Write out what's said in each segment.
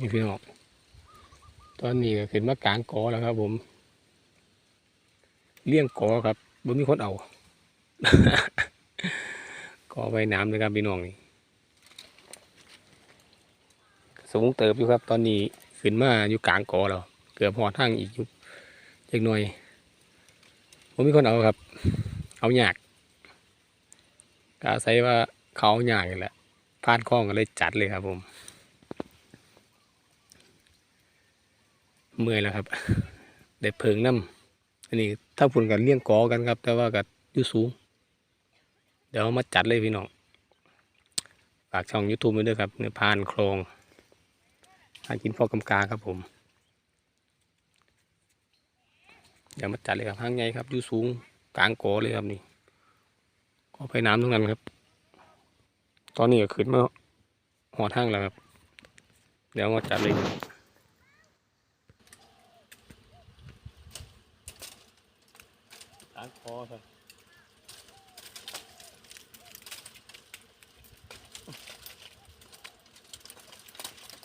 นี่พี่น้องตอนนี้ก็ขึ้นมากลางกอแล้วครับ ผม เลี้ยงกอครับบ่มีคนเอากอใบน้ำเลยครับพี่น้องนี่สูงเติบอยู่ครับ ตอนนี้ขึ้นมาอยู่กลางกอแล้วเกือบหอดทางอีกอยู่จักหน่อยผมมีคนเอาครับ เอาหยากก็อาศัยว่าเขาอาหยากนี่แหละพลาดข้องก็เลยจัดเลยครับผม เมื่อยแล้วครับได้เพิงน้ำอันนี้ถ้าพุ่นกันเลี้ยงกอกันครับ แต่ว่ากับยู่สูง เดี๋ยวมาจัดเลยพี่น้องฝากช่อง YouTube ไว้ด้วยครับเนื้อพานโครงพากินพอกำกาครับผม เดี๋ยวมาจัดเลยครับห้างใหญ่ครับยู่สูงกลางกอเลยครับนี่ก็ไปน้ำทั้งนั้นครับ ตอนนี้ก็ขึ้นมาหอดห้างแล้วครับ เดี๋ยวมาจัดเลย ครับกลางคอครับ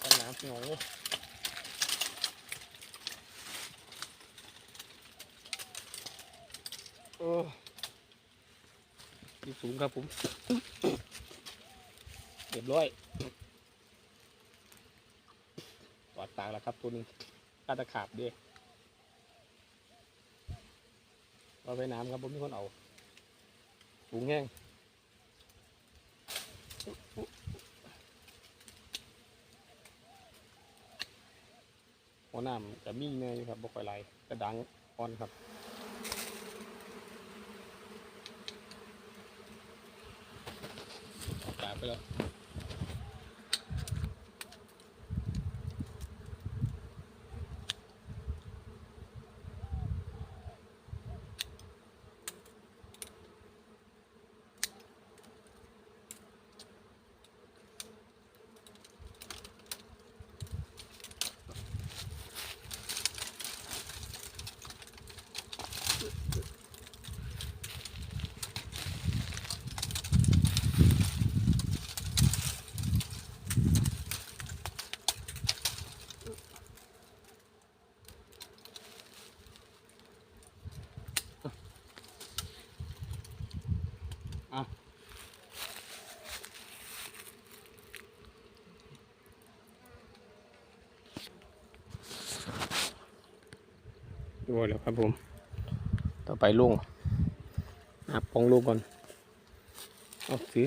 ต้นน้ำเหนียวโอ้ที่สูงครับผมเรียบร้อยตอดตางแล้วครับตัวนึงกาตะขาบด้วย เราไปน้ำครับผมมีคนเอาสูงแห้งหัวน้ำจะมีแน่อยู่ครับบกไฟไหลกระดังอ่อนครับออกกาบไปแล้ว ดูแล้วครับผม ต่อไปลุงนับปองลูกก่อน เอาสี